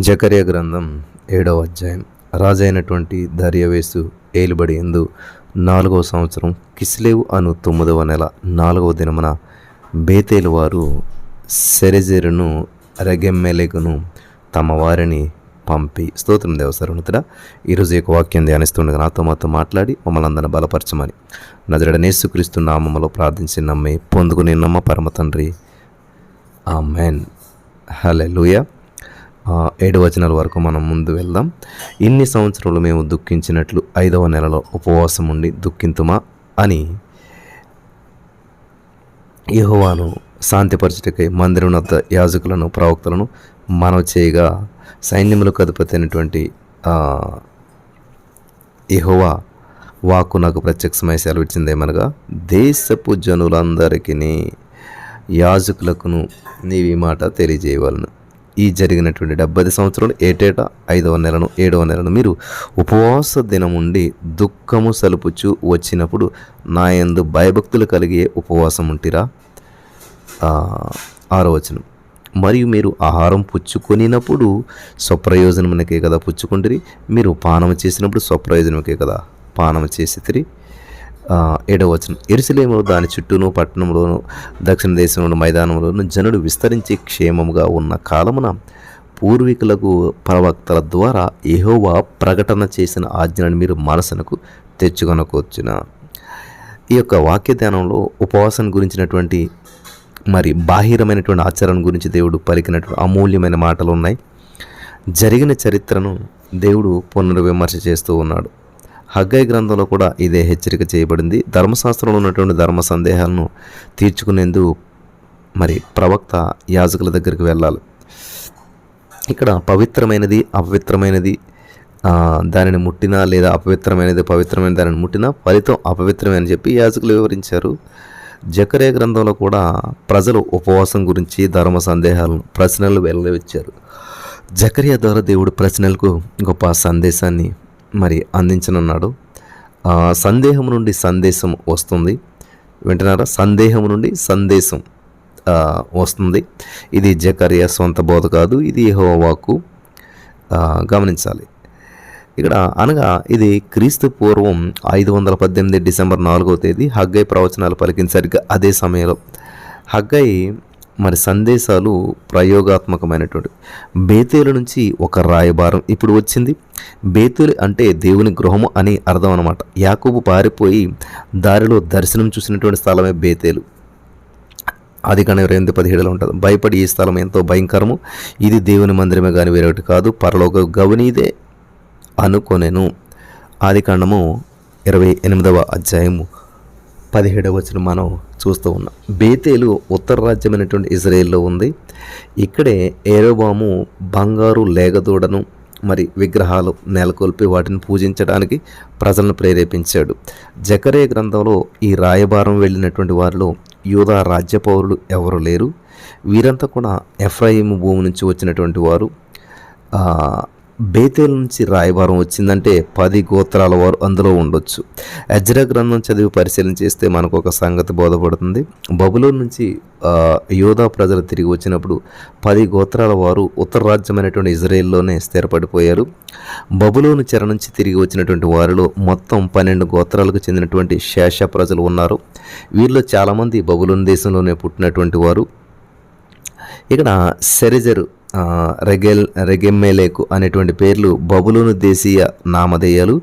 జకర్య గ్రంథం ఏడవ అధ్యాయం. రాజైనటువంటి దర్యవేసు ఏలుబడి ఎందు నాలుగవ సంవత్సరం కిస్లేవు అను తొమ్మిదవ నెల నాలుగవ దినమున బేతేలు వారు సెరెజెరును రెగెమ్మెలేకును తమ వారిని పంపి స్తోత్రం దేవసరుణుతుడా ఈరోజు ఈ యొక్క వాక్యం ధ్యానిస్తుండగా నాతో మాతో మాట్లాడి మమ్మల్ని అందరిని బలపరచమని. నజరడ నేసుక్రీస్తు నామములో ప్రార్థించి నమ్మి పొందుకుని నమ్మ పరమ తండ్రి. ఆ మెన్ హలే లూయా ఏడు వచనాల వరకు మనం ముందు వెళ్దాం. ఇన్ని సంవత్సరాలు మేము దుఃఖించినట్లు ఐదవ నెలలో ఉపవాసం ఉండి దుఃఖింతుమా అని యెహోవాను శాంతిపరచుటకై మందిరం వద్ద యాజకులను ప్రవక్తలను మనవ చేయగా సైన్యములకు అధిపతి అయినటువంటి ఆ, యెహోవా వాక్కు నాకు ప్రత్యక్షమై సెలవిచ్చిందేమనగా దేశపు జనులందరికీ యాజకులకును నీవి మాట తెలియజేయవలను. ఈ జరిగినటువంటి డెబ్బై సంవత్సరాలు ఏటేటా ఐదవ నెలను ఏడవ నెలను మీరు ఉపవాస దినం ఉండి దుఃఖము సలుపుచు వచ్చినప్పుడు నా యందు భయభక్తులు కలిగే ఉపవాసం ఉంటిరా? ఆ, మరియు మీరు ఆహారం పుచ్చుకొనినప్పుడు స్వప్రయోజనమునకే కదా పుచ్చుకుంటుంది మీరు పానం చేసినప్పుడు స్వప్రయోజనముకే కదా పానం చేసి ఏడవ వచనం. ఎరుసలేములో దాని చుట్టూను పట్టణంలోను దక్షిణ దేశంలోను మైదానంలోను జనుడు విస్తరించి క్షేమముగా ఉన్న కాలమున పూర్వీకులకు ప్రవక్తల ద్వారా ఎహోవా ప్రకటన చేసిన ఆజ్ఞను మీరు మనసునకు తెచ్చుకొనకొచ్చిన. ఈ యొక్క వాక్య ధ్యానంలో ఉపవాసం గురించినటువంటి మరి బాహిరమైనటువంటి ఆచరణ గురించి దేవుడు పలికినటువంటి అమూల్యమైన మాటలు ఉన్నాయి. జరిగిన చరిత్రను దేవుడు పునర్విమర్శ చేస్తూ ఉన్నాడు. హగ్గై గ్రంథంలో కూడా ఇదే హెచ్చరిక చేయబడింది. ధర్మశాస్త్రంలో ఉన్నటువంటి ధర్మ సందేహాలను తీర్చుకునేందుకు మరి ప్రవక్త యాజకుల దగ్గరికి వెళ్ళాలి. ఇక్కడ పవిత్రమైనది అపవిత్రమైనది దానిని ముట్టినా లేదా అపవిత్రమైనది పవిత్రమైన దానిని ముట్టినా ఫలితం అపవిత్రమే అని చెప్పి యాజకులు వివరించారు. జకరే గ్రంథంలో కూడా ప్రజలు ఉపవాసం గురించి ధర్మ సందేహాలను ప్రశ్నలు వెళ్ళవిచ్చారు జకరియా ద్వారా దేవుడు ప్రశ్నలకు గొప్ప సందేశాన్ని మరి అందించనున్నాడు. సందేహం నుండి సందేశం వస్తుంది. వింటున్నారా? సందేహం నుండి సందేశం వస్తుంది. ఇది జకర్య సొంత బోధ కాదు ఇది హోవాకు గమనించాలి. ఇక్కడ అనగా ఇది క్రీస్తు పూర్వం ఐదు వందల పద్దెనిమిది డిసెంబర్ నాలుగవ తేదీ హగ్గై ప్రవచనాలు పలికిన సరిగ్గా అదే సమయంలో. హగ్గై మరి సందేశాలు ప్రయోగాత్మకమైనటువంటి. బేతేలు నుంచి ఒక రాయబారం ఇప్పుడు వచ్చింది. బేతులు అంటే దేవుని గృహము అని అర్థం అనమాట యాకూబు పారిపోయి దారిలో దర్శనం చూసినటువంటి స్థలమే బేతేలు. అది కానీ రెండు పదిహేడులో ఉంటుంది. భయపడి ఈ స్థలం ఎంతో భయంకరము. ఇది దేవుని మందిరమే కానీ వేరొకటి కాదు. పరలోక గవనీదే అనుకొనెను. ఆది కాండము ఇరవై ఎనిమిదవ అధ్యాయము. పదిహేడవ వచ్చిన మనం చూస్తూ ఉన్నాం. బేతేలు ఉత్తర రాజ్యమైనటువంటి ఇజ్రాయెల్లో ఉంది. ఇక్కడే ఏరోబాము బంగారు లేగదూడను మరి విగ్రహాలు నెలకొల్పి వాటిని పూజించడానికి ప్రజలను ప్రేరేపించాడు. జకరే గ్రంథంలో ఈ రాయబారం వెళ్ళినటువంటి వారిలో యూదా రాజ్య పౌరులు ఎవరు లేరు. వీరంతా కూడా ఎఫ్రాయిము భూమి నుంచి వచ్చినటువంటి వారు. బేతేల్ నుంచి రాయబారం వచ్చిందంటే పది గోత్రాల వారు అందులో ఉండొచ్చు. అజ్ర గ్రంథం చదివి పరిశీలన చేస్తే మనకు ఒక సంగతి బోధపడుతుంది. బబులో నుంచి యోధా ప్రజలు తిరిగి వచ్చినప్పుడు పది గోత్రాల వారు ఉత్తర రాజ్యమైనటువంటి ఇజ్రాయెల్లోనే స్థిరపడిపోయారు. బబులోను చెర నుంచి తిరిగి వచ్చినటువంటి వారిలో మొత్తం పన్నెండు గోత్రాలకు చెందినటువంటి శేష ప్రజలు ఉన్నారు. వీరిలో చాలామంది బబులోని దేశంలోనే పుట్టినటువంటి వారు. ఇక్కడ సెరిజరు రెగెల్ రెగెమ్మెలేకు అనేటువంటి పేర్లు బబులోను దేశీయ నామధేయాలు.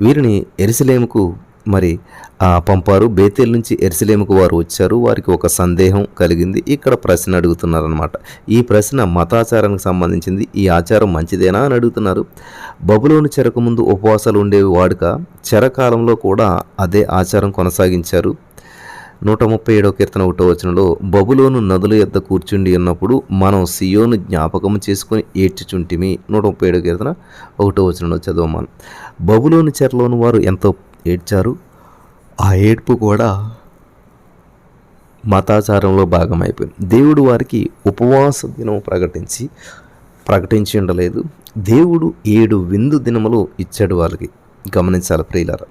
వీరిని ఎరుసలేముకు మరి పంపారు. బేతేల్ నుంచి ఎరుసలేముకు వారు వచ్చారు. వారికి ఒక సందేహం కలిగింది. ఇక్కడ ప్రశ్న అడుగుతున్నారనమాట ఈ ప్రశ్న మతాచారానికి సంబంధించింది. ఈ ఆచారం మంచిదేనా అని అడుగుతున్నారు. బబులోను చెరకు ముందు ఉపవాసాలు ఉండేవి వాడుక. చెరకాలంలో కూడా అదే ఆచారం కొనసాగించారు. నూట ముప్పై ఏడవ కీర్తన ఒకటో వచనంలో బబులోను నదుల యొద్ద కూర్చుండి ఉన్నప్పుడు మనం సియోను జ్ఞాపకం చేసుకొని ఏడ్చుచుంటిమి. నూట ముప్పై ఏడవ కీర్తన ఒకటో వచనంలో చదవమాను బబులోని చెరలోని వారు ఎంతో ఏడ్చారు. ఆ ఏడ్పు కూడా మతాచారంలో భాగమైపోయింది. దేవుడు వారికి ఉపవాస దినం ప్రకటించి ప్రకటించి ఉండలేదు. దేవుడు ఏడు విందు దినములు ఇచ్చాడు వాళ్ళకి. గమనించాలి ప్రియులర.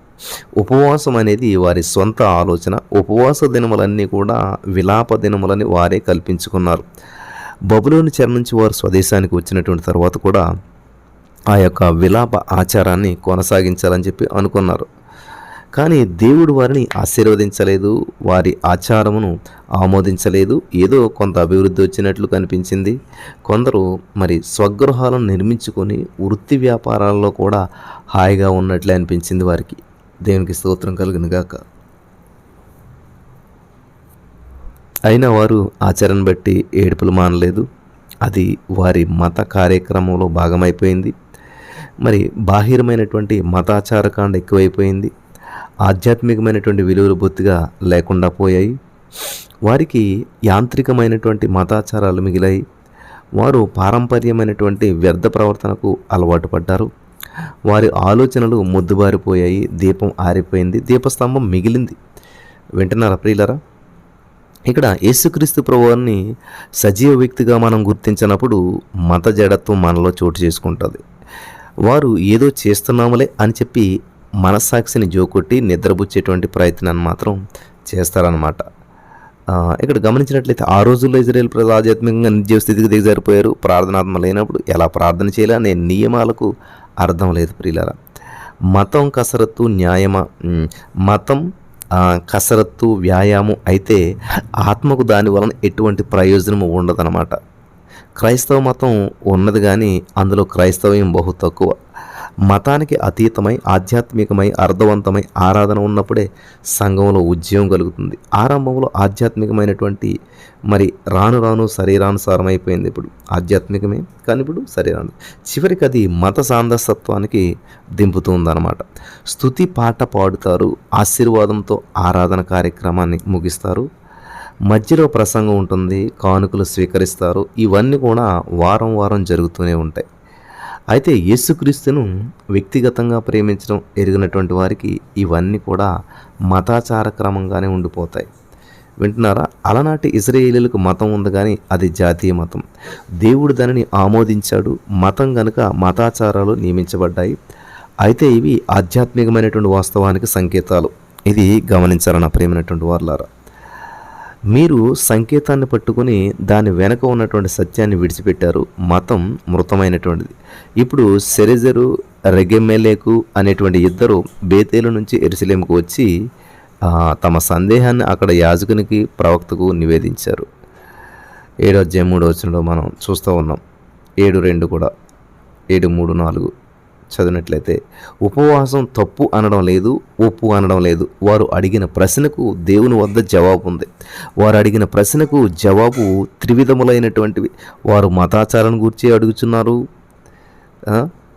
ఉపవాసం అనేది వారి సొంత ఆలోచన. ఉపవాస దినములన్నీ కూడా విలాప దినములని వారే కల్పించుకున్నారు. బబులోని చెర నుంచి వారు స్వదేశానికి వచ్చినటువంటి తర్వాత కూడా ఆ యొక్క విలాప ఆచారాన్ని కొనసాగించాలని చెప్పి అనుకున్నారు. కానీ దేవుడు వారిని ఆశీర్వదించలేదు వారి ఆచారమును ఆమోదించలేదు. ఏదో కొంత అభివృద్ధి వచ్చినట్లు కనిపించింది. కొందరు మరి స్వగృహాలను నిర్మించుకొని వృత్తి వ్యాపారాల్లో కూడా హాయిగా ఉన్నట్లే అనిపించింది వారికి. దేవునికి స్తోత్రం కలిగినగాక అయినా వారు ఆచరణ బట్టి ఏడుపులు మానలేదు. అది వారి మత కార్యక్రమంలో భాగమైపోయింది. మరి బాహిరమైనటువంటి మతాచారకాండ ఎక్కువైపోయింది. ఆధ్యాత్మికమైనటువంటి విలువలు బొత్తిగా లేకుండా పోయాయి. వారికి యాంత్రికమైనటువంటి మతాచారాలు మిగిలాయి. వారు పారంపర్యమైనటువంటి వ్యర్థ ప్రవర్తనకు అలవాటు పడ్డారు. వారి ఆలోచనలు ముద్దుబారిపోయాయి. దీపం ఆరిపోయింది. దీపస్తంభం మిగిలింది. వింటున్నారా ప్రియులరా? ఇక్కడ యేసుక్రీస్తు ప్రభువారిని సజీవ వ్యక్తిగా మనం గుర్తించినప్పుడు మత జడత్వం మనలో చోటు చేసుకుంటుంది. వారు ఏదో చేస్తున్నాములే అని చెప్పి మనస్సాక్షిని జోకొట్టి నిద్రపుచ్చేటువంటి ప్రయత్నాన్ని మాత్రం చేస్తారనమాట ఇక్కడ గమనించినట్లయితే ఆ రోజుల్లో ఇజ్రాయెల్ ప్రజలు ఆధ్యాత్మికంగా నిర్జీవ స్థితికి దిగజారిపోయారు. ప్రార్థనాత్మ లేనప్పుడు ఎలా ప్రార్థన చేయాలి అనే నియమాలకు అర్థం లేదు ప్రియులారా. మతం కసరత్తు న్యాయమా? మతం కసరత్తు వ్యాయామం అయితే ఆత్మకు దాని వలన ఎటువంటి ప్రయోజనము ఉండదన్నమాట. క్రైస్తవ మతం ఉన్నది కానీ అందులో క్రైస్తవ్యం బహు తక్కువ. మతానికి అతీతమై ఆధ్యాత్మికమై అర్థవంతమై ఆరాధన ఉన్నప్పుడే సంఘంలో ఉద్యమం కలుగుతుంది. ఆరంభంలో ఆధ్యాత్మికమైనటువంటి మరి రాను రాను శరీరానుసారం అయిపోయింది ఇప్పుడు. ఆధ్యాత్మికమే కానీ ఇప్పుడు శరీరాను. చివరికి అది మత సాందస్తత్వానికి దింపుతుందన్నమాట. స్తుతి పాట పాడుతారు ఆశీర్వాదంతో ఆరాధన కార్యక్రమాన్ని ముగిస్తారు. మధ్యలో ప్రసంగం ఉంటుంది కానుకలు స్వీకరిస్తారు. ఇవన్నీ కూడా వారం వారం జరుగుతూనే ఉంటాయి. అయితే యేసుక్రీస్తును వ్యక్తిగతంగా ప్రేమించడం ఎరిగినటువంటి వారికి ఇవన్నీ కూడా మతాచార క్రమంగానే ఉండిపోతాయి. వింటున్నారా? అలనాటి ఇజ్రాయేలీలకు మతం ఉంది కానీ అది జాతీయ మతం. దేవుడు దానిని ఆమోదించాడు మతం గనుక మతాచారాలు నియమించబడ్డాయి. అయితే ఇవి ఆధ్యాత్మికమైనటువంటి వాస్తవానికి సంకేతాలు. ఇది గమనించాలన్న ప్రేమైనటువంటి వారులారా? మీరు సంకేతాన్ని పట్టుకొని దాని వెనక ఉన్నటువంటి సత్యాన్ని విడిచిపెట్టారు. మతం మృతమైనటువంటిది. ఇప్పుడు సెరెజరు రెగెమెలేకు అనేటువంటి ఇద్దరు బేతేలు నుంచి ఎరుసలేంకు వచ్చి తమ సందేహాన్ని అక్కడ యాజకునికి ప్రవక్తకు నివేదించారు. ఏడో అధ్యాయం మూడో వచనంలో మనం చూస్తూ ఉన్నాం. ఏడు రెండు కూడా. ఏడు మూడు నాలుగు. చదివినట్లయితే ఉపవాసం తప్పు అనడం లేదు ఒప్పు అనడం లేదు. వారు అడిగిన ప్రశ్నకు దేవుని వద్ద జవాబు ఉంది. వారు అడిగిన ప్రశ్నకు జవాబు త్రివిధములైనటువంటివి. వారు మతాచారాన్ని గురించి అడుగుచున్నారు.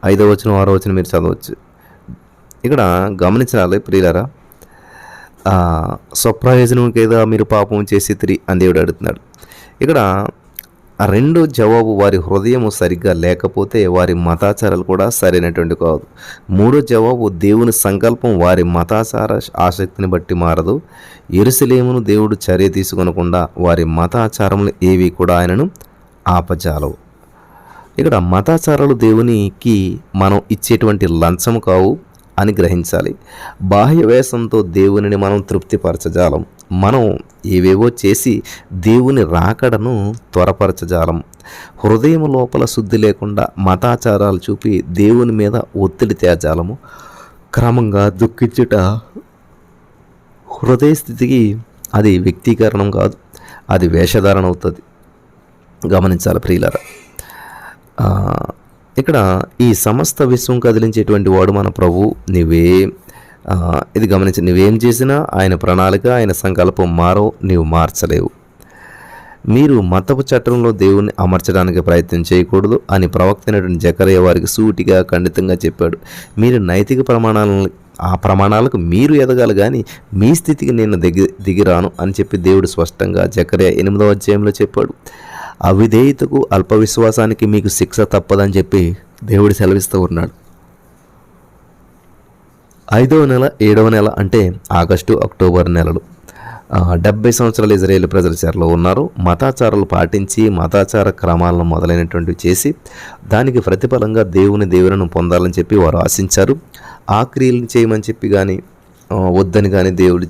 ఐదో వచ్చిన ఆరో వచ్చిన మీరు చదవచ్చు. ఇక్కడ గమనించాలి ప్రియులరా. స్వప్రయోజనం కదా మీరు పాపం చేసి తిరిగి అని దేవుడు అడుగుతున్నాడు. ఇక్కడ రెండో జవాబు వారి హృదయము సరిగ్గా లేకపోతే వారి మతాచారాలు కూడా సరైనటువంటి కాదు. మూడో జవాబు దేవుని సంకల్పం వారి మతాచార ఆసక్తిని బట్టి మారదు. ఎరుసలేమును దేవుడు చర్య తీసుకొనకుండా వారి మతాచారములు ఏవి కూడా ఆయనను ఆపజాలవు. ఇక్కడ మతాచారాలు దేవునికి మనం ఇచ్చేటువంటి లంచము కావు అని గ్రహించాలి. బాహ్య వేషంతో దేవునిని మనం తృప్తిపరచజాలం. మనం ఏవేవో చేసి దేవుని రాకడను త్వరపరచజాలం. హృదయం లోపల శుద్ధి లేకుండా మతాచారాలు చూపి దేవుని మీద ఒత్తిడి తేజాలము. క్రమంగా దుఃఖించుట హృదయ స్థితికి అది వ్యక్తీకరణం కాదు అది వేషధారణ అవుతుంది. గమనించాలి ప్రియులరా. ఇక్కడ ఈ సమస్త విశ్వం కదిలించేటువంటి వాడు మన ప్రభు నీవే ఇది గమనించి నువ్వేం చేసినా ఆయన ప్రణాళిక ఆయన సంకల్పం మారో నీవు మార్చలేవు. మీరు మతపు చట్టంలో దేవుణ్ణి అమర్చడానికి ప్రయత్నం చేయకూడదు అని ప్రవక్త అయినటువంటి జకరయ్య వారికి సూటిగా ఖండితంగా చెప్పాడు. మీరు నైతిక ప్రమాణాలను ఆ ప్రమాణాలకు మీరు ఎదగాలి కానీ మీ స్థితికి నేను దిగి దిగిరాను అని చెప్పి దేవుడు స్పష్టంగా జకరయ్య ఎనిమిదవ అధ్యాయంలో చెప్పాడు. అవిధేయతకు అల్ప విశ్వాసానికి మీకు శిక్ష తప్పదని చెప్పి దేవుడు సెలవిస్తూ ఉన్నాడు. ఐదవ నెల ఏడవ నెల అంటే ఆగస్టు అక్టోబర్ నెలలు. డెబ్బై సంవత్సరాలు ఇజ్రాయేల్ ప్రజల చేరలో ఉన్నారు. మతాచారాలు పాటించి మతాచార క్రమాలను మొదలైనటువంటివి చేసి దానికి ప్రతిఫలంగా దేవుని దేవులను పొందాలని చెప్పి వారు ఆశించారు. ఆ క్రియలను చేయమని చెప్పి కానీ వద్దని కానీ దేవుడు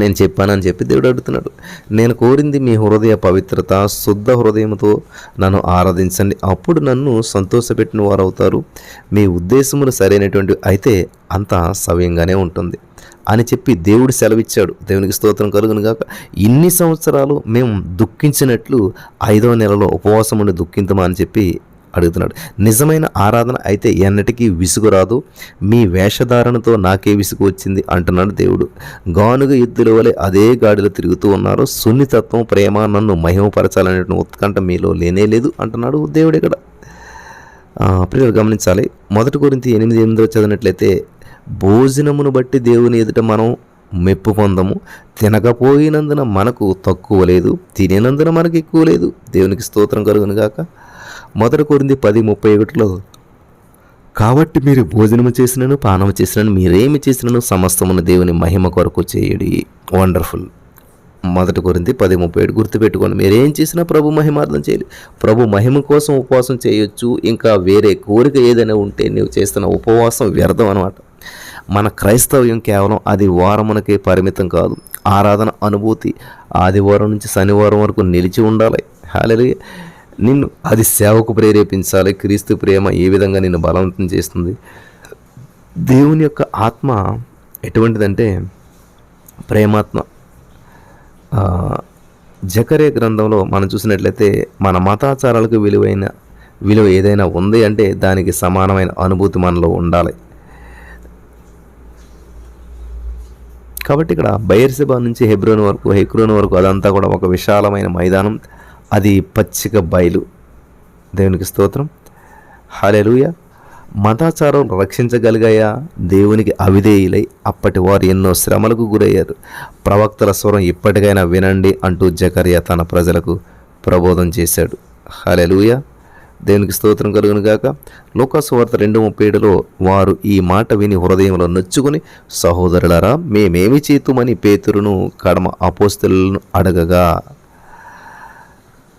నేను చెప్పానని చెప్పి దేవుడు అడుగుతున్నాడు. నేను కోరింది మీ హృదయ పవిత్రత శుద్ధ హృదయంతో నన్ను ఆరాధించండి. అప్పుడు నన్ను సంతోషపెట్టిన వారు అవుతారు మీ ఉద్దేశములు సరైనటువంటి అయితే అంతా సవ్యంగానే ఉంటుంది. అని చెప్పి దేవుడు సెలవిచ్చాడు. దేవునికి స్తోత్రం కలుగును గాక. ఇన్ని సంవత్సరాలు మేము దుఃఖించినట్లు ఐదవ నెలలో ఉపవాసం ఉండి దుఃఖింతమా అని చెప్పి అడుగుతున్నాడు. నిజమైన ఆరాధన అయితే ఎన్నటికీ విసుగు రాదు. మీ వేషధారణతో నాకే విసుగు వచ్చింది అంటున్నాడు దేవుడు. గానుగ ఎద్దుల వలె అదే గాడిలో తిరుగుతూ ఉన్నారు. సున్నితత్వం ప్రేమ నన్ను మహిమపరచాలనే ఉత్కంఠ మీలో లేనే లేదు అంటున్నాడు దేవుడు ఇక్కడ. ప్రియులు గమనించాలి. మొదటి గురించి ఎనిమిది ఎనిమిదిలో చదివినట్లయితే భోజనమును బట్టి దేవుని ఎదుట మనం మెప్పు పొందము. తినకపోయినందున మనకు తక్కువ లేదు. తినేనందున మనకు ఎక్కువ లేదు. దేవునికి స్తోత్రం కలుగును గాక. మొదటి కోరింది పది ముప్పై ఒకటిలో కాబట్టి మీరు భోజనము చేసినను పానము చేసినను మీరేమి చేసినను సమస్తమున్న దేవుని మహిమ కొరకు చేయడి. వండర్ఫుల్ మొదటి కొరింది పది ముప్పై ఏడు గుర్తుపెట్టుకోండి. మీరేం చేసినా ప్రభు మహిమార్థం చేయాలి. ప్రభు మహిమ కోసం ఉపవాసం చేయొచ్చు. ఇంకా వేరే కోరిక ఏదైనా ఉంటే నువ్వు చేస్తున్న ఉపవాసం వ్యర్థం అనమాట మన క్రైస్తవ్యం కేవలం అది వారమునకే పరిమితం కాదు. ఆరాధన అనుభూతి ఆదివారం నుంచి శనివారం వరకు నిలిచి ఉండాలి. హాలే నిన్ను అది సేవకు ప్రేరేపించాలి క్రీస్తు ప్రేమ ఏ విధంగా నిన్ను బలవంతం చేస్తుంది? దేవుని యొక్క ఆత్మ ఎటువంటిదంటే ప్రేమాత్మ. జకరే గ్రంథంలో మనం చూసినట్లయితే మన మతాచారాలకు విలువైన విలువ ఏదైనా ఉంది అంటే దానికి సమానమైన అనుభూతి మనలో ఉండాలి. కాబట్టి ఇక్కడ బయర్సెబా నుంచి హెబ్రోన్ వరకు హెక్రోన్ వరకు అదంతా కూడా ఒక విశాలమైన మైదానం. అది పచ్చిక బయలు. దేవునికి స్తోత్రం. హాలెలుయ మతాచారం రక్షించగలిగాయా? దేవునికి అవిధేయులై అప్పటి వారు ఎన్నో శ్రమలకు గురయ్యారు. ప్రవక్తల స్వరం ఇప్పటికైనా వినండి అంటూ జకర్య తన ప్రజలకు ప్రబోధం చేశాడు. హలెలుయ దేవునికి స్తోత్రం కలుగును గాక. లోకాసువార్త రెండు ముప్పై ఏడులో వారు ఈ మాట విని హృదయంలో నొచ్చుకుని సహోదరులరా మేమేమి చేతుమని పేతురును కడమ అపోస్తులను అడగగా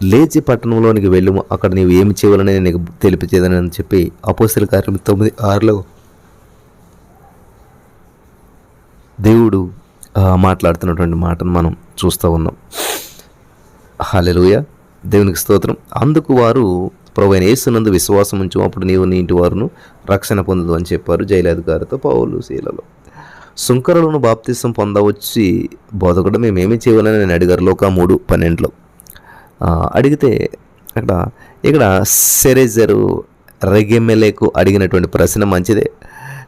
లేచి పట్టణంలోనికి వెళ్ళము. అక్కడ నీవు ఏమి చేయాలని నీకు తెలిపిచేదని అని చెప్పి అపోస్తుల కార్యం తొమ్మిది ఆరులో దేవుడు మాట్లాడుతున్నటువంటి మాటను మనం చూస్తూ ఉన్నాం. హల్లెలూయ. దేవునికి స్తోత్రం. అందుకు వారు ప్రభు అయిన యేసునందు విశ్వాసం ఉంచు అప్పుడు నీవు నీ ఇంటి వారును రక్షణ పొందదు అని చెప్పారు జైలాధికారితో పౌలు శీలలో సుంకరులను బాప్తిసం పొందవచ్చి బోధకుడు మేమేమి చేయాలని నేను అడిగారు. లోక మూడు పన్నెండులో. అడిగితే అక్కడ ఇక్కడ సెరేజరు రెగెమెలేకు అడిగినటువంటి ప్రశ్న మంచిదే.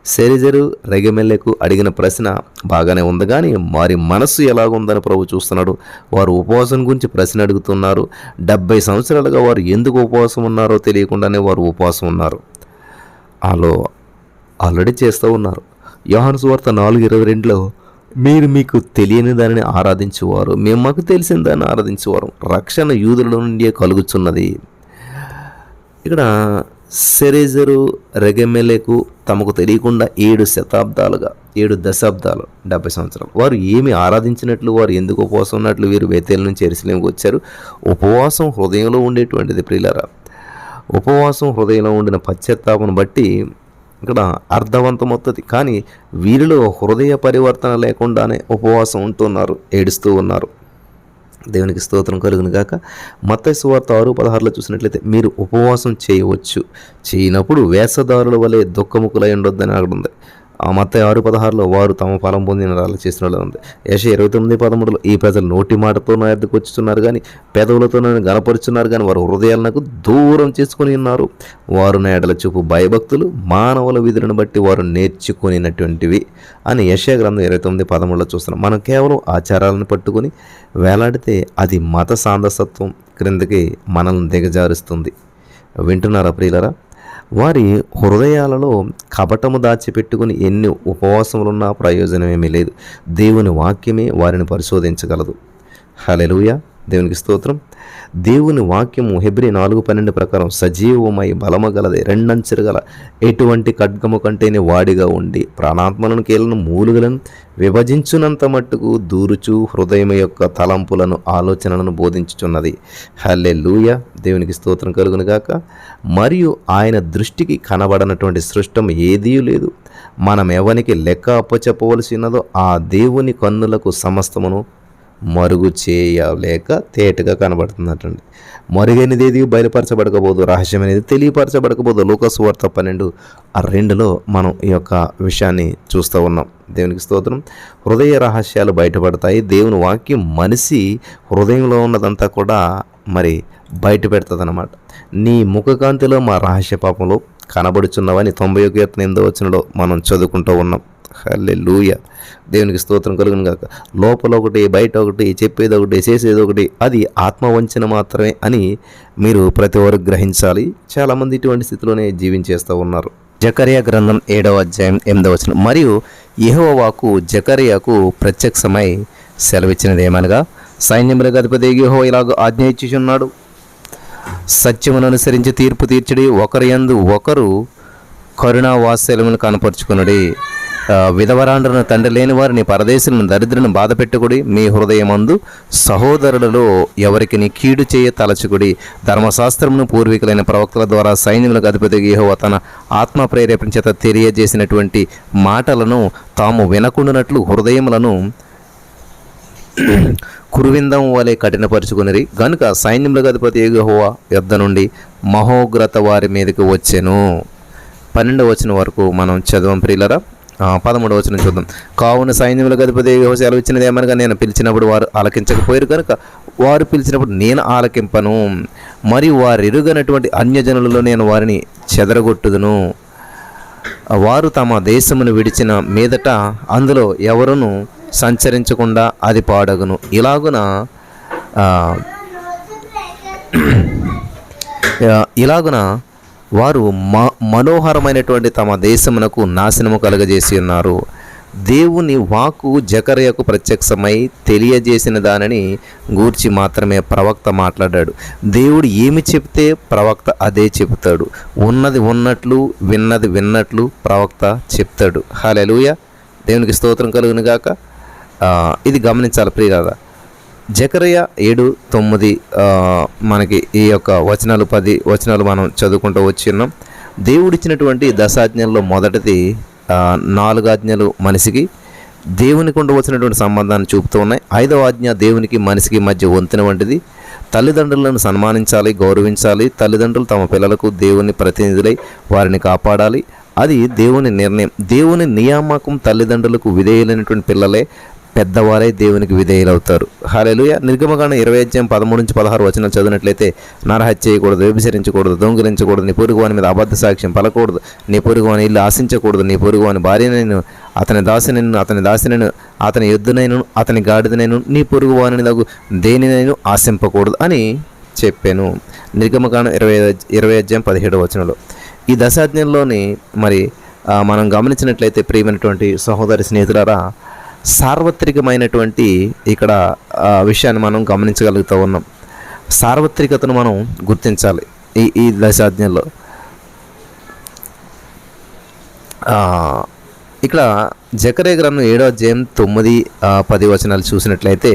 సెరిజరు రెగెమెల్లెకు అడిగిన ప్రశ్న బాగానే ఉంది కానీ వారి మనస్సు ఎలాగుందని ప్రభు చూస్తున్నాడు. వారు ఉపవాసం గురించి ప్రశ్న అడుగుతున్నారు. డెబ్బై సంవత్సరాలుగా వారు ఎందుకు ఉపవాసం ఉన్నారో తెలియకుండానే వారు ఉపవాసం ఉన్నారు. వాళ్ళు ఆల్రెడీ చేస్తూ ఉన్నారు. యోహాను సువార్త నాలుగు ఇరవై రెండులో మీరు మీకు తెలియని దానిని ఆరాధించేవారు మేము మాకు తెలిసిన దాన్ని ఆరాధించేవారు. రక్షణ యూదుల నుండి కలుగుచున్నది. ఇక్కడ సెరేజరు రెగెమెలకు తమకు తెలియకుండా ఏడు శతాబ్దాలుగా ఏడు దశాబ్దాలు డెబ్బై సంవత్సరాలు. వారు ఏమి ఆరాధించినట్లు వారు ఎందుకు ఉపవాసం ఉన్నట్లు వీరు వేతల నుంచి ఎరుసలేంకి వచ్చారు? ఉపవాసం హృదయంలో ఉండేటువంటిది ప్రియులరా. ఉపవాసం హృదయంలో ఉండిన పశ్చాత్తాపను బట్టి ఇక్కడ అర్థవంతమవుతుంది. కానీ వీరిలో హృదయ పరివర్తన లేకుండానే ఉపవాసం ఉంటున్నారు ఏడుస్తూ ఉన్నారు. దేవునికి స్తోత్రం కలుగును గాక. మత్తయి సువార్త ఆరు పదహారులో చూసినట్లయితే మీరు ఉపవాసం చేయవచ్చు. చేయనప్పుడు వేసదారుల వలె దుఃఖముకులై ఉండొద్దని అక్కడ ఉంది. ఆ మత్తయి ఆరు పదహారులో వారు తమ ఫలం పొందిన రాళ్ళు చేసిన వాళ్ళు ఉంది. యశ ఇరవై తొమ్మిది పదమూడులో ఈ ప్రజలు నోటి మాటతో నా ఎద్దకు వచ్చుతున్నారు కానీ పెదవులతో నన్ను గనపరుచున్నారు కానీ వారు హృదయాలకు దూరం చేసుకుని ఉన్నారు. వారు నా ఎడల చూపు భయభక్తులు మానవుల విధులను బట్టి వారు నేర్చుకునేటువంటివి అని యశ గ్రంథం ఇరవై తొమ్మిది పదమూడులో చూస్తున్నాం. మనం కేవలం ఆచారాలను పట్టుకొని వేలాడితే అది మత సాందసత్వం క్రిందకి మనల్ని దిగజారుస్తుంది. వింటున్నారా ప్రియులరా? వారి హృదయాలలో కపటము దాచిపెట్టుకుని ఎన్ని ఉపవాసములున్నా ప్రయోజనమేమీ లేదు. దేవుని వాక్యమే వారిని పరిశోధించగలదు. హలెలుయా దేవునికి స్తోత్రం. దేవుని వాక్యము హెబ్రి నాలుగు పన్నెండు ప్రకారం సజీవమై బలమ గలది రెండంచెరు గల ఎటువంటి ఖడ్గము కంటేనే వాడిగా ఉండి ప్రాణాత్మలను కేలను మూలుగలను విభజించునంత మట్టుకు దూరుచు హృదయం యొక్క తలంపులను ఆలోచనలను బోధించుచున్నది. హల్లే లూయ దేవునికి స్తోత్రం కలుగునుగాక మరియు ఆయన దృష్టికి కనబడనటువంటి సృష్టం ఏదీ లేదు. మనం ఎవనికి లెక్క అప్పచెప్పవలసినదో ఆ దేవుని కన్నులకు సమస్తమును మరుగు చేయలేక తేటగా కనబడుతున్నట్టండి మరుగైనది ఏది? బయలుపరచబడకపోదు. రహస్యం అనేది తెలియపరచబడకపోదు. లోకస్వార్త పన్నెండు ఆ రెండులో మనం ఈ యొక్క విషయాన్ని చూస్తూ ఉన్నాం. దేవునికి స్తోత్రం. హృదయ రహస్యాలు బయటపడతాయి. దేవుని వాక్యం మనిషి హృదయంలో ఉన్నదంతా కూడా మరి బయట పెడుతుంది నీ ముఖకాంతిలో మా రహస్య పాపంలో కనబడుచున్నవని తొంభై ఒక ఎనిమిదో వచ్చినలో మనం చదువుకుంటూ ఉన్నాం. హల్లే లూయ దేవునికి స్తోత్రం కలుగును గాక. లోపల ఒకటి బయట ఒకటి చెప్పేది ఒకటి చేసేది ఒకటి అది ఆత్మవంచన మాత్రమే అని మీరు ప్రతి ఒక్కరు గ్రహించాలి. చాలామంది ఇటువంటి స్థితిలోనే జీవించేస్తూ ఉన్నారు. జకరియా గ్రంథం ఏడవ అధ్యాయం ఎనిమిదవ వచనం. మరియు యహోవాకు జకరియాకు ప్రత్యక్షమై సెలవిచ్చినది ఏమనగా సైన్యములకు అధిపతి యహో ఇలాగ ఆజ్ఞ ఇచ్చిచున్నాడు. సత్యమును అనుసరించి తీర్పు తీర్చడి ఒకరి యందు ఒకరు కరుణా వాత్సల్యమును కనపరుచుకునుడి. విధవరాండ్రను తండ్రి లేని వారిని పరదేశులను దరిద్రను బాధ పెట్టుకుడి మీ హృదయమందు సహోదరులలో ఎవరికి నీ కీడు చేయ తలచుకుడి. ధర్మశాస్త్రమును పూర్వీకులైన ప్రవక్తల ద్వారా సైన్యములకు అధిపతి యెహోవా తన ఆత్మ ప్రేరేపించేత తెలియజేసినటువంటి మాటలను తాము వినకుండానట్లు హృదయములను కురువిందం వలె కఠినపరుచుకునిరి. గనుక సైన్యములకు అధిపతి యెహోవా యుద్ధ నుండి మహోగ్రత వారి మీదకి వచ్చెను. పన్నెండవ వచనం వరకు మనం చదవం ప్రియులరా. పదమూడవ వచనం చూద్దాం. కావున సైన్యములకు అధిపతి యెహోవా ఏమనగా నేను పిలిచినప్పుడు వారు ఆలకించకపోయారు కనుక వారు పిలిచినప్పుడు నేను ఆలకింపను. మరియు వారు ఎరుగనటువంటి అన్యజనులలో నేను వారిని చెదరగొట్టుదును. వారు తమ దేశమును విడిచిన మీదట అందులో ఎవరును సంచరించకుండా అది పాడగును. ఇలాగున ఇలాగున వారు మ మనోహరమైనటువంటి తమ దేశమునకు నాశనము కలగజేసి ఉన్నారు. దేవుని వాకు జకరయకు ప్రత్యక్షమై తెలియజేసిన దానిని గూర్చి మాత్రమే ప్రవక్త మాట్లాడాడు. దేవుడు ఏమి చెప్తే ప్రవక్త అదే చెప్తాడు ఉన్నది ఉన్నట్లు విన్నది విన్నట్లు ప్రవక్త చెప్తాడు. హాలెలుయ దేవునికి స్తోత్రం కలుగును గాక ఇది గమనించాలి ప్రియులారా. జకరయ ఏడు తొమ్మిది మనకి ఈ యొక్క వచనాలు పది వచనాలు మనం చదువుకుంటూ వచ్చి ఉన్నాం దేవుడిచ్చినటువంటి దశాజ్ఞల్లో మొదటిది నాలుగాజ్ఞలు నాలుగు ఆజ్ఞలు మనిషికి దేవునికి ఉండవలసినటువంటి సంబంధాన్ని చూపుతూ ఉన్నాయి. ఐదవ ఆజ్ఞ దేవునికి మనిషికి మధ్య వంతెన వంటిది. తల్లిదండ్రులను సన్మానించాలి గౌరవించాలి. తల్లిదండ్రులు తమ పిల్లలకు దేవుని ప్రతినిధులై వారిని కాపాడాలి. అది దేవుని నిర్ణయం. దేవుని నియామకం తల్లిదండ్రులకు విధేయులైనటువంటి పిల్లలే. పెద్దవారే దేవునికి విధేయులవుతారు. హాలేలుయ నిర్గమకాండం ఇరవై అధ్యాయం పదమూడు నుంచి పదహారు వచనాలు చదివినట్లయితే నరహత్య చేయకూడదు వ్యభిచరించకూడదు దొంగిలించకూడదు నీ పొరుగువాని మీద అబద్ధ సాక్ష్యం పలకూడదు నీ పొరుగువాని ఇల్లు ఆశించకూడదు నీ పొరుగువాని భార్యనైను అతని దాసినైను అతని దాసినైను అతని యుద్ధనైను అతని గాడిదనైను నీ పొరుగువాని తగు దేనినైను ఆశింపకూడదు అని చెప్పాను. నిర్గమకాండం ఇరవై ఇరవై అధ్యాయం పదిహేడు వచనంలో. ఈ దశాజ్ఞంలోని మరి మనం గమనించినట్లయితే ప్రియమైనటువంటి సహోదరి స్నేహితులారా సార్వత్రికమైనటువంటి ఇక్కడ విషయాన్ని మనం గమనించగలుగుతూ ఉన్నాం. సార్వత్రికతను మనం గుర్తించాలి ఈ ఈ దశాజ్ఞంలో ఇక్కడ జకరే గ్రంథం ఏడో అధ్యాయం తొమ్మిది పది వచనాలు చూసినట్లయితే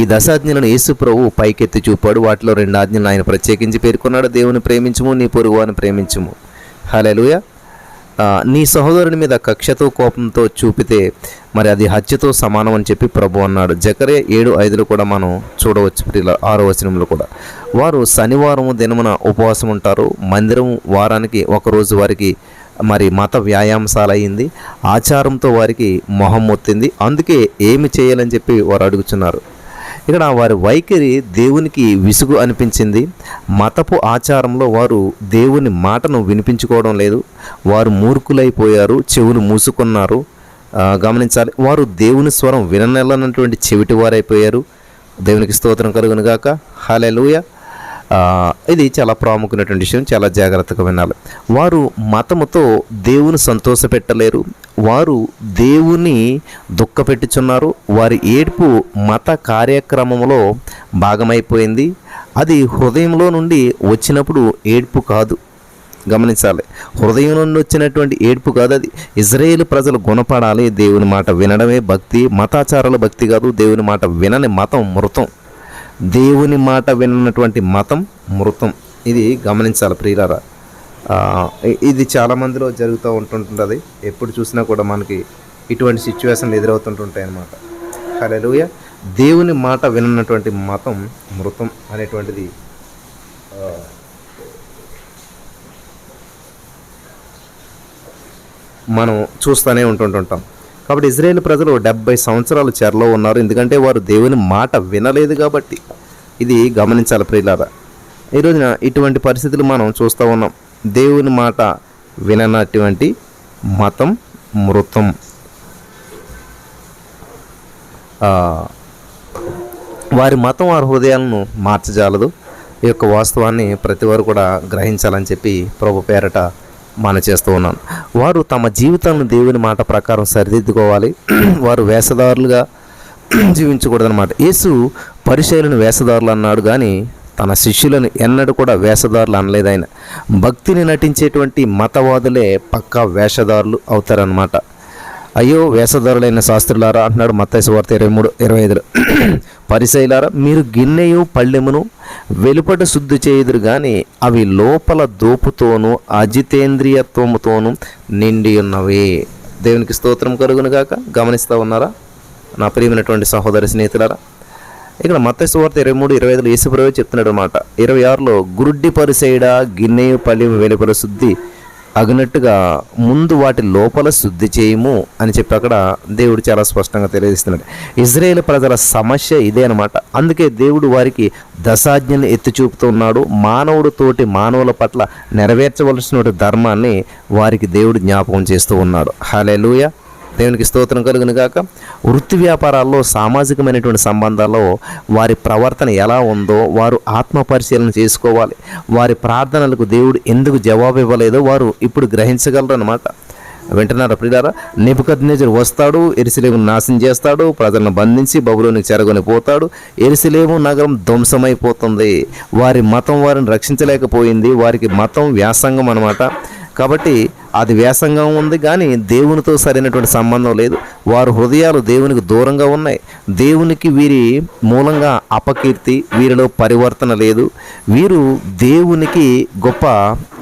ఈ దశాజ్ఞలను యేసు ప్రభు పైకెత్తి చూపాడు. వాటిలో రెండు ఆజ్ఞలను ఆయన ప్రత్యేకించి పేర్కొన్నాడు. దేవుని ప్రేమించుము నీ పొరుగు అని ప్రేమించుము. హలెలుయ నీ సహోదరుని మీద కక్షతో కోపంతో చూపితే మరి అది హత్యతో సమానం అని చెప్పి ప్రభు అన్నాడు. జకరే ఏడు ఐదులో కూడా మనం చూడవచ్చు. ప్రియుల ఆరో వచనంలో కూడా. వారు శనివారం దినమున ఉపవాసం ఉంటారు. మందిరం వారానికి ఒకరోజు వారికి మరి మత వ్యాయామశాల అయింది. ఆచారంతో వారికి మొహం మొత్తింది. అందుకే ఏమి చేయాలని చెప్పి వారు అడుగుతున్నారు ఇక్కడ వారి వైఖరి దేవునికి విసుగు అనిపించింది. మతపు ఆచారంలో వారు దేవుని మాటను వినిపించుకోవడం లేదు. వారు మూర్ఖులైపోయారు. చెవులు మూసుకున్నారు. గమనించాలి. వారు దేవుని స్వరం విననెల్లనటువంటి చెవిటి వారైపోయారు. దేవునికి స్తోత్రం కలుగును గాక. హాలెలూయ ఇది చాలా ప్రాముఖ్యమైనటువంటి విషయం. చాలా జాగ్రత్తగా వినాలి. వారు మతముతో దేవుని సంతోషపెట్టలేరు వారు దేవుని దుఃఖపెట్టుచున్నారు వారి ఏడ్పు మత కార్యక్రమంలో భాగమైపోయింది. అది హృదయంలో నుండి వచ్చినప్పుడు ఏడ్పు కాదు. గమనించాలి. హృదయం నుండి వచ్చినటువంటి ఏడ్పు కాదు అది. ఇజ్రాయేల్ ప్రజలు గుణపడాలి. దేవుని మాట వినడమే భక్తి. మతాచారాల భక్తి కాదు. దేవుని మాట వినని మతం మృతం. దేవుని మాట విననటువంటి మతం మృతం. ఇది గమనించాలి ప్రియులారా. ఇది చాలా మందిలో జరుగుతూ ఉంటుంటుంది ఎప్పుడు చూసినా కూడా మనకి ఇటువంటి సిచ్యువేషన్లు ఎదురవుతుంటుంటాయి అన్నమాట. హల్లెలూయా. దేవుని మాట విననటువంటి మతం మృతం అనేటువంటిది మనం చూస్తూనే ఉంటుంటుంటాం. కాబట్టి ఇజ్రాయేల్ ప్రజలు డెబ్బై సంవత్సరాలు చెరలో ఉన్నారు. ఎందుకంటే వారు దేవుని మాట వినలేదు కాబట్టి. ఇది గమనించాలి ప్రియులారా. ఈ రోజున ఇటువంటి పరిస్థితులు మనం చూస్తూ ఉన్నాం. దేవుని మాట విననటువంటి మతం మృతం. వారి మతం వారి హృదయాలను మార్చజాలదు. ఈ యొక్క వాస్తవాన్ని ప్రతి వారు కూడా గ్రహించాలని చెప్పి ప్రభు పేరట మన చేస్తూ ఉన్నాను. వారు తమ జీవితాలను దేవుని మాట ప్రకారం సరిదిద్దుకోవాలి. వారు వేషధారులుగా జీవించకూడదనమాట యేసు పరిశైలను వేషధారులు అన్నాడు కానీ తన శిష్యులను ఎన్నడూ కూడా వేషధారులు అనలేదు ఆయన. భక్తిని నటించేటువంటి మతవాదులే పక్కా వేషధారులు అవుతారనమాట అయ్యో వేషధారులైన శాస్త్రులారా అంటున్నాడు మత్తైసు వార్త ఇరవై మూడు ఇరవై ఐదులో. పరిశైలారా మీరు గిన్నెయు పళ్ళెమును వెలుపట శుద్ధి చేయుదురు కానీ అవి లోపల దోపుతోనూ అజితేంద్రియత్వముతోనూ నిండి ఉన్నవి. దేవునికి స్తోత్రం కలుగును గాక. గమనిస్తూ ఉన్నారా? నా ప్రియమైనటువంటి సహోదరి స్నేహితులారా ఇక్కడ మత్తయి సువార్త ఇరవై మూడు ఇరవై ఐదులో యేసుప్రభు చెప్తున్నాడు అనమాట ఇరవై ఆరులో గురుడ్డి పరిసైడా గిన్నెయు పళ్ళెము వెలుపల శుద్ధి అగినట్టుగా ముందు వాటి లోపల శుద్ధి చేయము అని చెప్పి అక్కడ దేవుడు చాలా స్పష్టంగా తెలియజేస్తున్నాడు. ఇజ్రాయేల్ ప్రజల సమస్య ఇదే అనమాట అందుకే దేవుడు వారికి దశాజ్ఞను ఎత్తి చూపుతున్నాడు. మానవుడు తోటి మానవుల పట్ల నెరవేర్చవలసిన ధర్మాన్ని వారికి దేవుడు జ్ఞాపకం చేస్తూ ఉన్నాడు. హలెలూయ దేవునికి స్తోత్రం కలుగును గాక. వృత్తి వ్యాపారాల్లో సామాజికమైనటువంటి సంబంధాల్లో వారి ప్రవర్తన ఎలా ఉందో వారు ఆత్మ పరిశీలన చేసుకోవాలి. వారి ప్రార్థనలకు దేవుడు ఎందుకు జవాబు ఇవ్వలేదో వారు ఇప్పుడు గ్రహించగలరు అనమాట వింటున్నారా నిపుకత్ నేజర్ వస్తాడు ఎరిసిలేము నాశనం చేస్తాడు ప్రజలను బంధించి బబులోనికి చెరగొని పోతాడు. ఎరిసిలేము నగరం ధ్వంసమైపోతుంది. వారి మతం వారిని రక్షించలేకపోయింది. వారికి మతం వ్యాసంగం అనమాట కాబట్టి అది వ్యాసంగా ఉంది కానీ దేవునితో సరైనటువంటి సంబంధం లేదు. వారి హృదయాలు దేవునికి దూరంగా ఉన్నాయి. దేవునికి వీరి మూలంగా అపకీర్తి వీరిలో పరివర్తన లేదు. వీరు దేవునికి గొప్ప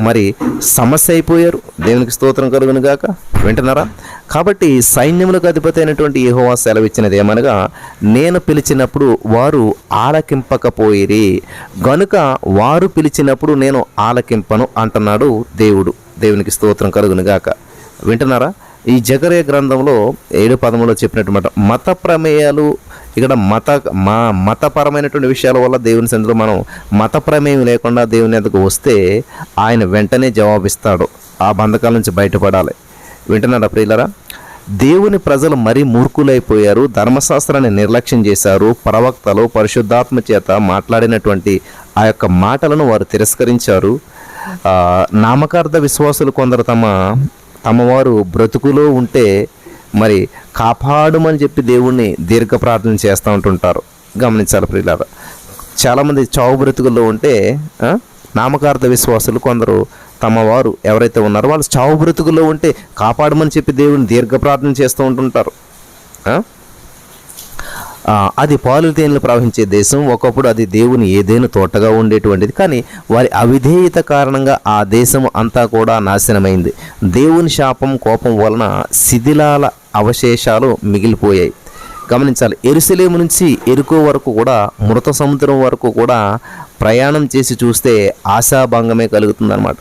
మరి సమస్య అయిపోయారు. దేవునికి స్తోత్రం కలుగును గాక. వింటున్నారా? కాబట్టి సైన్యములకు అధిపతి అయినటువంటి యహోవా సెలవిచ్చినది ఏమనగా నేను పిలిచినప్పుడు వారు ఆలకింపకపోయిరి. గనుక వారు పిలిచినప్పుడు నేను ఆలకింపను అంటున్నాడు దేవుడు. దేవునికి స్తోత్రం కలుగునుగాక. వింటున్నారా? ఈ జగరే గ్రంథంలో ఏడు పదములో చెప్పినటువంటి మత ప్రమేయాలు ఇక్కడ మత మా మతపరమైనటువంటి విషయాల వల్ల దేవుని సందులో మనం మత ప్రమేయం లేకుండా దేవుని ఎందుకు వస్తే ఆయన వెంటనే జవాబిస్తాడు. ఆ బంధకాల నుంచి బయటపడాలి. వింటున్నారా ప్రియులరా? దేవుని ప్రజలు మరీ మూర్ఖులైపోయారు ధర్మశాస్త్రాన్ని నిర్లక్ష్యం చేశారు ప్రవక్తలు పరిశుద్ధాత్మ చేత మాట్లాడినటువంటి ఆ యొక్క మాటలను వారు తిరస్కరించారు. నామకార్థ విశ్వాసులు కొందరు తమ తమవారు బ్రతుకులో ఉంటే మరి కాపాడుమని చెప్పి దేవుణ్ణి దీర్ఘ ప్రార్థన చేస్తూ ఉంటుంటారు. గమనించాలి ప్రియులారా. చాలామంది చావు బ్రతుకుల్లో ఉంటే నామకార్థ విశ్వాసులు కొందరు తమ వారు ఎవరైతే ఉన్నారో వాళ్ళు చావు బ్రతుకుల్లో ఉంటే కాపాడమని చెప్పి దేవుని దీర్ఘ ప్రార్థన చేస్తూ ఉంటుంటారు. అది పాలు తేనెలు ప్రవహించే దేశం. ఒకప్పుడు అది దేవుని ఏదైనా తోటగా ఉండేటువంటిది. కానీ వారి అవిధేయత కారణంగా ఆ దేశం అంతా కూడా నాశనమైంది. దేవుని శాపం కోపం వలన శిథిలాల అవశేషాలు మిగిలిపోయాయి. గమనించాలి ఎరుసలేము నుంచి ఎరుకో వరకు కూడా మృత సముద్రం వరకు కూడా ప్రయాణం చేసి చూస్తే ఆశాభంగమే కలుగుతుందన్నమాట.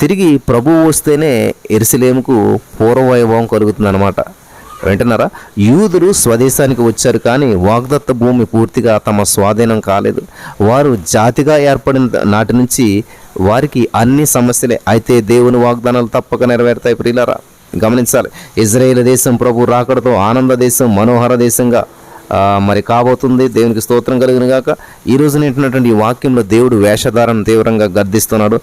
తిరిగి ప్రభువు వస్తేనే ఎరుసలేముకు పూర్వవైభవం కలుగుతుందన్నమాట. వింటున్నారా? యూదులు స్వదేశానికి వచ్చారు కానీ వాగ్దత్త భూమి పూర్తిగా తమ స్వాధీనం కాలేదు. వారు జాతిగా ఏర్పడిన నాటి నుంచి వారికి అన్ని సమస్యలే అయితే దేవుని వాగ్దానాలు తప్పక నెరవేరుతాయి ప్రియులారా. గమనించాలి. ఇజ్రాయేల్ దేశం ప్రభు రాకడతో ఆనంద దేశం మనోహర దేశంగా మరి కాబోతుంది. దేవునికి స్తోత్రం కలిగిన గాక. ఈ రోజు ఈ వాక్యంలో దేవుడు వేషధారణ తీవ్రంగా గద్దిస్తున్నాడు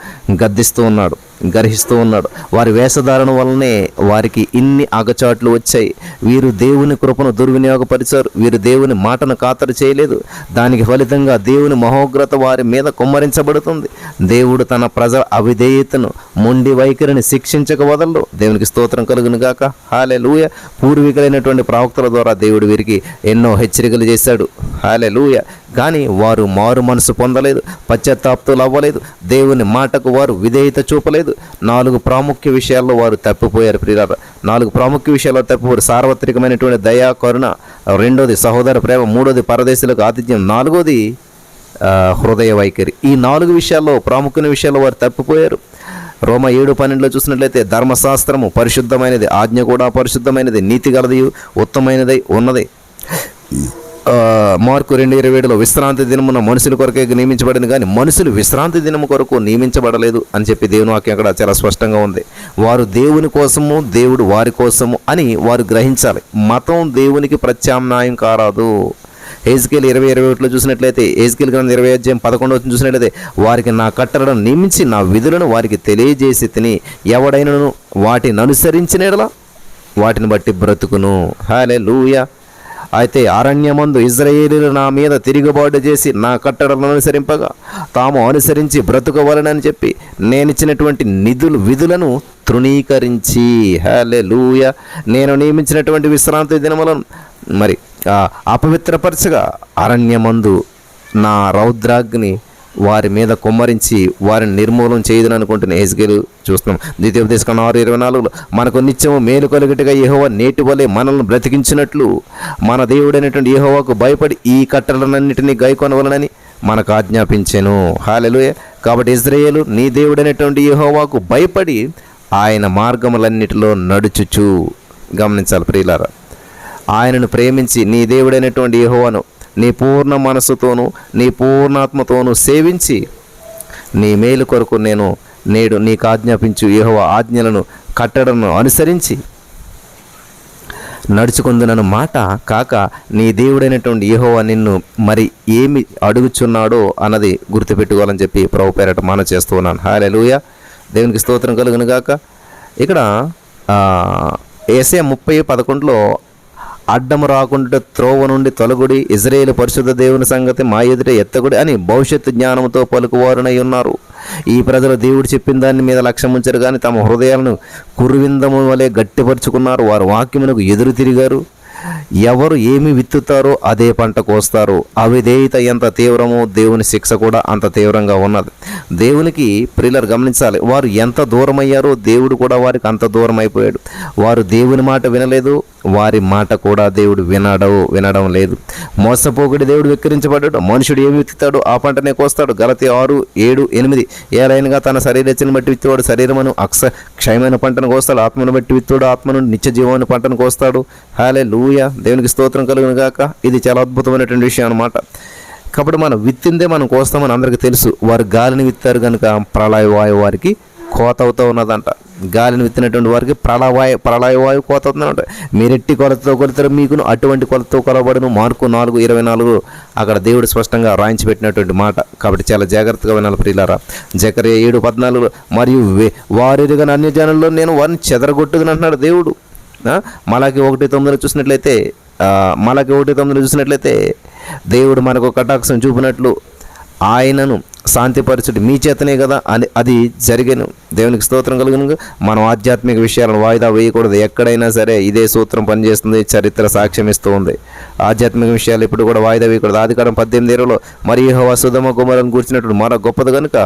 గద్దిస్తూ ఉన్నాడు. గర్హిస్తూ ఉన్నాడు. వారి వేషధారణ వల్లనే వారికి ఇన్ని అగచాట్లు వచ్చాయి. వీరు దేవుని కృపను దుర్వినియోగపరిచారు. వీరు దేవుని మాటను ఖాతరు చేయలేదు. దానికి ఫలితంగా దేవుని మహోగ్రత వారి మీద కుమ్మరించబడుతుంది. దేవుడు తన ప్రజల అవిధేయతను మొండి వైఖరిని శిక్షించక వదలరు దేవునికి స్తోత్రం కలుగును గాక హాలే లూయ పూర్వీకులైనటువంటి ప్రవక్తల ద్వారా దేవుడు వీరికి ఎన్నో హెచ్చరికలు చేశాడు. హాలే లూయ కానీ వారు మారు మనసు పొందలేదు పశ్చాత్తాప్తులు అవ్వలేదు. దేవుని మాటకు వారు విధేయత చూపలేదు. నాలుగు ప్రాముఖ్య విషయాల్లో వారు తప్పిపోయారు ప్రియులారా. నాలుగు ప్రాముఖ్య విషయాల్లో తప్పిపోయారు సార్వత్రికమైనటువంటి దయా కరుణ. రెండోది సహోదర ప్రేమ. మూడోది పరదేశులకు ఆతిథ్యం. నాలుగోది హృదయ వైఖరి. ఈ నాలుగు విషయాల్లో ప్రాముఖ్యమైన విషయాల్లో వారు తప్పిపోయారు. రోమ ఏడు పన్నెండులో చూసినట్లయితే ధర్మశాస్త్రము పరిశుద్ధమైనది ఆజ్ఞ కూడా పరిశుద్ధమైనది నీతి గలది ఉత్తమైనదై ఉన్నది. మార్కు రెండు ఇరవై ఏడులో విశ్రాంతి దినమున మనుషుల కొరకే నియమించబడింది కానీ మనుషులు విశ్రాంతి దినము కొరకు నియమించబడలేదు అని చెప్పి దేవుని వాక్యం అక్కడ చాలా స్పష్టంగా ఉంది. వారు దేవుని కోసము దేవుడు వారి కోసము అని వారు గ్రహించాలి. మతం దేవునికి ప్రత్యామ్నాయం కారాదు. ఏజ్కేల్ ఇరవై ఇరవై ఒకటిలో చూసినట్లయితే ఏజ్కేల్ గ్రంథం ఇరవై అధ్యాయం పదకొండు వచ్చిన చూసినట్లయితే వారికి నా కట్టడను నియమించి నా విధులను వారికి తెలియజేసి తిని ఎవడైనను వాటిని అనుసరించిన వాటిని బట్టి బ్రతుకును. హాలే లూయా అయితే అరణ్యమందు ఇజ్రాయేలీలు నా మీద తిరుగుబాటు చేసి నా కట్టడలను అనుసరింపగా తాము అనుసరించి బ్రతుకవలనని చెప్పి నేనిచ్చినటువంటి నిధులు విధులను తృణీకరించి. హలే లూయ నేను నియమించినటువంటి విశ్రాంతి దినములను మరి అపవిత్రపరచగా అరణ్యమందు నా రౌద్రాగ్ని వారి మీద కుమ్మరించి వారిని నిర్మూలన చేయదని అనుకుంటున్న హెజ్గేలు చూస్తున్నాం. ద్వితీయోపదేశం ఆరు ఇరవై నాలుగులో మనకు నిత్యం మేలు కలుగుటగా యహోవ నేటి వలె మనల్ని బ్రతికించినట్లు మన దేవుడైనటువంటి యెహోవాకు భయపడి ఈ కట్టలన్నింటినీ గైకొనవలనని మనకు ఆజ్ఞాపించాను. హాలెలుయ. కాబట్టి ఇజ్రాయేలు నీ దేవుడైనటువంటి యహోవాకు భయపడి ఆయన మార్గములన్నిటిలో నడుచుచు. గమనించాలి ప్రియులారా. ఆయనను ప్రేమించి నీ దేవుడైనటువంటి యహోవాను నీ పూర్ణ మనస్సుతోనూ నీ పూర్ణాత్మతోనూ సేవించి నీ మేలు కొరకు నేను నేడు నీకు ఆజ్ఞాపించు యెహోవా ఆజ్ఞలను కట్టడను అనుసరించి నడుచుకుందునను మాట కాక నీ దేవుడైనటువంటి యెహోవా నిన్ను మరి ఏమి అడుగుచున్నాడో అన్నది గుర్తుపెట్టుకోవాలని చెప్పి ప్రభు పేరట మన చేస్తూ ఉన్నాను. లూయ దేవునికి స్తోత్రం కలుగును గాక. ఇక్కడ ఏసే ముప్పై పదకొండులో అడ్డము రాకుండా త్రోవ నుండి తొలగుడి ఇజ్రాయేల్ పరిశుద్ధ దేవుని సంగతి మా ఎదుట ఎత్తగుడి అని భవిష్యత్తు జ్ఞానంతో పలుకువారునై ఉన్నారు. ఈ ప్రజలు దేవుడు చెప్పిన దాని మీద లక్ష్యం ఉంచారు కానీ తమ హృదయాలను కురువిందము వలె గట్టిపరుచుకున్నారు. వారు వాక్యమునకు ఎదురు తిరిగారు. ఎవరు ఏమి విత్తుతారో అదే పంట కోస్తారు. అవిధేయత ఎంత తీవ్రమో దేవుని శిక్ష కూడా అంత తీవ్రంగా ఉన్నది. దేవునికి ప్రియులర్ గమనించాలి. వారు ఎంత దూరం అయ్యారో దేవుడు కూడా వారికి అంత దూరం అయిపోయాడు వారు దేవుని మాట వినలేదు వారి మాట కూడా దేవుడు వినడం వినడం లేదు. మోసపోకుడి దేవుడు వెక్కిరించబడ్డాడు మనుషుడు ఏమి విత్తుతాడు ఆ పంటనే కోస్తాడు. గలతి ఆరు ఏడు ఎనిమిది. ఏలైనగా తన శరీరచను బట్టి విత్తువాడు శరీరమును అక్ష క్షయమైన పంటను కోస్తాడు. ఆత్మను బట్టి విత్తుడు ఆత్మను నిత్య జీవమైన పంటను కోస్తాడు. హాలే లూయ దేవునికి స్తోత్రం కలుగునుగాక ఇది చాలా అద్భుతమైనటువంటి విషయం అన్నమాట. కాబట్టి మనం విత్తిందే మనం కోస్తామని అందరికీ తెలుసు. వారు గాలిని విత్తారు కనుక ప్రళయవాయు వారికి కోత అవుతూ ఉన్నదంట. గాలిని విత్తినటువంటి వారికి ప్రళవాయు ప్రళయవాయు కోత అవుతుందంట. మీరెట్టి కొలతతో కొలుతారు మీకును అటువంటి కొలతతో కొలబడును మార్కు నాలుగు ఇరవై నాలుగు అక్కడ దేవుడు స్పష్టంగా రాయించి పెట్టినటువంటి మాట. కాబట్టి చాలా జాగ్రత్తగా వినాలి ప్రియులారా. జకరే ఏడు పద్నాలుగు మరియు వే- వారిరుగని అన్ని జనుల్లో నేను వారిని చెదరగొట్టుకుని అంటున్నాడు దేవుడు. ఆ, మలాకి ఒకటి తొమ్మిదిలో చూసినట్లయితే ఆ, మలాకి ఒకటి తొమ్మిదిలో చూసినట్లయితే దేవుడు మనకు కటాక్షం చూపినట్లు ఆయనను శాంతిపరచుడు మీ చేతనే కదా అని అది జరిగను. దేవునికి స్తోత్రం కలుగును మనం ఆధ్యాత్మిక విషయాలను వాయిదా వేయకూడదు. ఎక్కడైనా సరే ఇదే సూత్రం పనిచేస్తుంది చరిత్ర సాక్ష్యం ఇస్తూ ఉంది. ఆధ్యాత్మిక విషయాలు ఇప్పుడు కూడా వాయిదా వేయకూడదు. ఆదికారం పద్దెనిమిది ఇరవలో మరి హోవా సుధమ కుమారుని కూర్చున్నట్టు మరో గొప్పది కనుక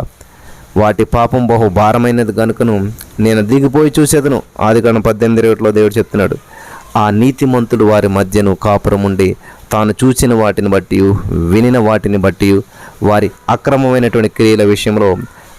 వాటి పాపం బహు భారమైనది కనుకను నేను దిగిపోయి చూసేదను. ఆదికారం పద్దెనిమిది ఇరవైలో దేవుడు చెప్తున్నాడు ఆ నీతిమంతుడు వారి మధ్యను కాపురం ఉండి తాను చూసిన వాటిని బట్టి వినిన వాటిని బట్టి వారి అక్రమమైనటువంటి క్రియల విషయంలో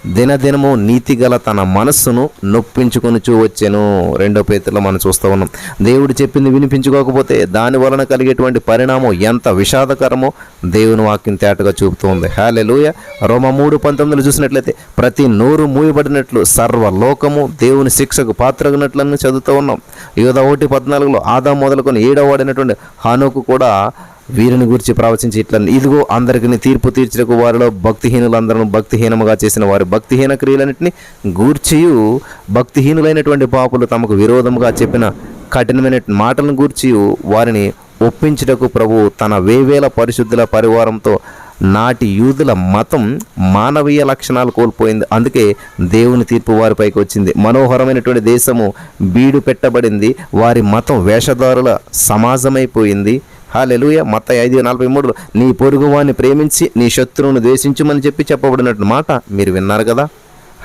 దినదినము నీతిగల తన మనస్సును నొప్పించుకొని వచ్చాను. రెండో పేతుల్లో మనం చూస్తూ ఉన్నాం. దేవుడు చెప్పింది వినిపించుకోకపోతే దాని వలన కలిగేటువంటి పరిణామం ఎంత విషాదకరమో దేవుని వాక్యం తేటగా చూపుతోంది హాలెలూయ రోమ మూడు పంతొమ్మిదిలో చూసినట్లయితే ప్రతి నోరు మూయబడినట్లు సర్వలోకము దేవుని శిక్షకు పాత్రగినట్లని చదువుతూ ఉన్నాం. యోధ ఒకటి పద్నాలుగులో ఆదా మొదలుకొని ఏడవ వాడినటువంటి హానుకు కూడా వీరిని గురించి ప్రవచించి ఇట్లా ఇదిగో అందరికీ తీర్పు తీర్చడానికి వారిలో భక్తిహీనులందరూ భక్తిహీనముగా చేసిన వారి భక్తిహీన క్రియలన్నింటినీ గూర్చియు భక్తిహీనులైనటువంటి పాపులు తమకు విరోధముగా చెప్పిన కఠినమైన మాటలను గూర్చి వారిని ఒప్పించుటకు ప్రభు తన వేవేల పరిశుద్ధుల పరివారంతో నాటి యూదుల మతం మానవీయ లక్షణాలు కోల్పోయింది. అందుకే దేవుని తీర్పు వారిపైకి వచ్చింది. మనోహరమైనటువంటి దేశము బీడు పెట్టబడింది వారి మతం వేషధారుల సమాజమైపోయింది. హాలెలుయ మత ఐదు నలభై మూడులో నీ పొరుగువాన్ని ప్రేమించి నీ శత్రువును ద్వేషించమని చెప్పి చెప్పబడినట్టు మాట మీరు విన్నారు కదా?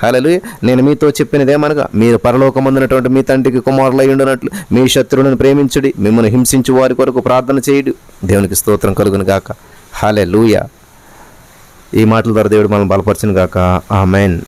హలలు నేను మీతో చెప్పినదేమనగా మీరు పరలోకమందునటువంటి మీ తండ్రికి కుమారులై ఉండినట్లు మీ శత్రువులను ప్రేమించుడి మిమ్మల్ని హింసించు వారి కొరకు ప్రార్థన చేయుడు. దేవునికి స్తోత్రం కలుగును గాక. హాలే ఈ మాటల ద్వారా దేవుడు మనం బలపరచును గాక. ఆమెన్.